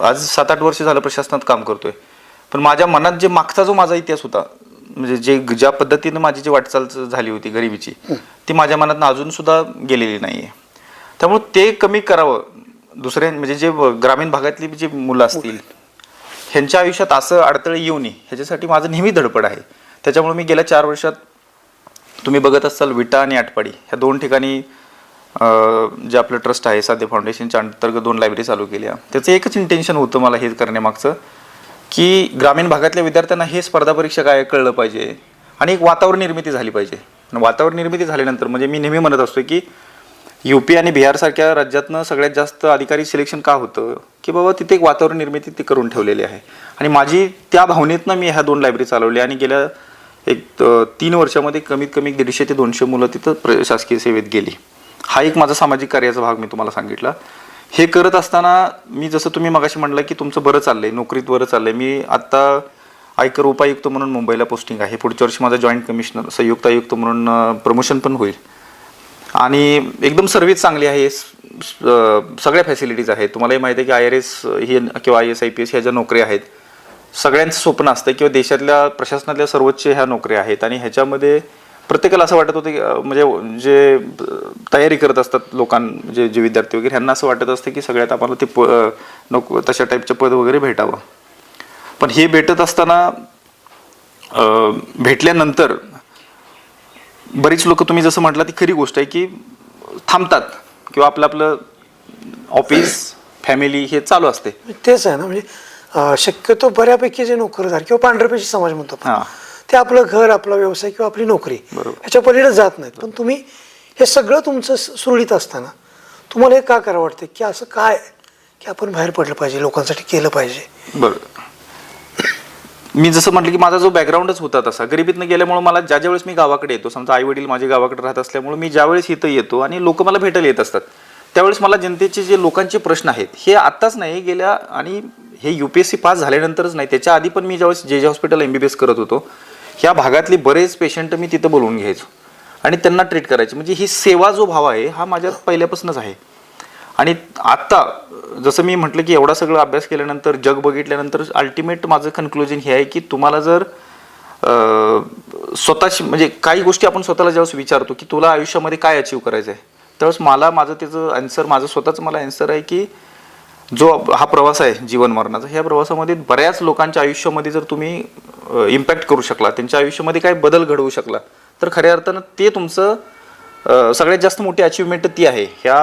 आज सात आठ वर्ष झालं प्रशासनात काम करतोय. पण माझ्या मनात जे मागचा जो माझा इतिहास होता म्हणजे जे ज्या पद्धतीनं माझी जी वाटचाल झाली होती गरिबीची ती माझ्या मनात अजून सुद्धा गेलेली नाही आहे त्यामुळे ते कमी करावं. दुसऱ्या म्हणजे जे ग्रामीण भागातली जी मुलं असतील ह्यांच्या आयुष्यात असं अडथळे येऊ नये ह्याच्यासाठी माझं नेहमी धडपड आहे. त्याच्यामुळे मी गेल्या चार वर्षात तुम्ही बघत असाल विटा आणि आटपाडी ह्या दोन ठिकाणी जे आपलं ट्रस्ट आहे साध्य फाउंडेशनच्या अंतर्गत दोन लायब्ररी चालू केल्या. त्याचं एकच इंटेन्शन होतं मला हे करण्यामागचं की ग्रामीण भागातल्या विद्यार्थ्यांना हे स्पर्धा परीक्षा काय आहे कळलं पाहिजे आणि एक वातावरण निर्मिती झाली पाहिजे. आणि वातावरण निर्मिती झाल्यानंतर म्हणजे मी नेहमी म्हणत असतो की यू पी आणि बिहारसारख्या राज्यातनं सगळ्यात जास्त अधिकारी सिलेक्शन का होतं? की बाबा तिथे एक वातावरण निर्मिती ती करून ठेवलेली आहे. आणि माझी त्या भावनेतनं मी ह्या दोन लायब्ररी चालवली आणि गेल्या एक तीन वर्षामध्ये कमीत कमी दीडशे ते दोनशे मुलं तिथं प्र शासकीय सेवेत गेली. हा एक माझा सामाजिक कार्याचा भाग मी तुम्हाला सांगितला. हे करत असताना मी जसं तुम्ही मगाशी म्हणलं की तुमचं बरं चाललंय नोकरीत बरं चाललंय. मी आत्ता आयकर उपायुक्त म्हणून मुंबईला पोस्टिंग आहे. पुढच्या वर्षी माझा जॉईंट कमिशनर संयुक्त आयुक्त म्हणून प्रमोशन पण होईल. आणि एकदम सर्व्हिस चांगली आहे. सगळ्या फॅसिलिटीज आहेत. तुम्हालाही माहिती आहे की आय आर एस ही किंवा I S I P S ह्या ज्या नोकऱ्या आहेत सगळ्यांचं स्वप्न असतं किंवा देशातल्या प्रशासनातल्या सर्वोच्च ह्या नोकऱ्या आहेत. आणि ह्याच्यामध्ये प्रत्येकाला असं वाटत होतं की म्हणजे जे तयारी करत असतात लोकां म्हणजे जे विद्यार्थी वगैरे ह्यांना असं वाटत असतं की सगळ्यात आम्हाला ते प नको तशा टाईपचं पद वगैरे भेटावं पण हे भेटत असताना भेटल्यानंतर बरीच लोक तुम्ही जसं म्हटलं ती खरी गोष्ट आहे की थांबतात किंवा आपलं आपलं ऑफिस फॅमिली हे चालू असते तेच आहे ना म्हणजे शक्यतो बऱ्यापैकी जे नोकरदार किंवा पांढरपेशी समाज म्हणतो. ते आपलं घर आपला व्यवसाय किंवा आपली नोकरी बरोबर. ह्याच्या पलीकडे जात नाहीत. पण तुम्ही हे सगळं तुमचं सुरळीत असताना तुम्हाला हे का करावं वाटतं की असं काय की आपण बाहेर पडलं पाहिजे लोकांसाठी केलं पाहिजे? बरं मी जसं म्हटलं की माझा जो बॅकग्राऊंडच होता तसा. गरिबीतनं गेल्यामुळे मला ज्या ज्यावेळेस मी गावाकडे येतो समजा आई वडील माझे गावाकडे राहत असल्यामुळे मी ज्यावेळेस इथं येतो आणि लोक मला भेटायला येत असतात त्यावेळेस मला जनतेचे जे लोकांचे प्रश्न आहेत हे आत्ताच नाही गेल्या आणि हे U P S C pass झाल्यानंतरच नाही त्याच्या आधी पण मी ज्यावेळेस जे जे hospital M B B S करत होतो ह्या भागातले बरेच पेशंट मी तिथं बोलवून घ्यायचो. आणि त्यांना ट्रीट करायचे. म्हणजे ही सेवा जो भाव आहे हा माझ्यात पहिल्यापासूनच आहे. आणि आत्ता जसं मी म्हटलं की एवढा सगळं अभ्यास केल्यानंतर जग बघितल्यानंतर अल्टिमेट माझं कन्क्लुजन हे आहे की तुम्हाला जर स्वतःशी म्हणजे काही गोष्टी आपण स्वतःला ज्यावेळेस विचारतो की तुला आयुष्यामध्ये काय अचीव करायचं आहे त्यावेळेस मला माझं त्याचं आन्सर माझं स्वतःचं मला आन्सर आहे की जो हा प्रवास आहे जीवन मरणाचा ह्या प्रवासामध्ये बऱ्याच लोकांच्या आयुष्यामध्ये जर तुम्ही इम्पॅक्ट करू शकला. त्यांच्या आयुष्यामध्ये काय बदल घडवू शकला. तर खऱ्या अर्थानं ते तुमचं सगळ्यात जास्त मोठी अचिव्हमेंट ती आहे. ह्या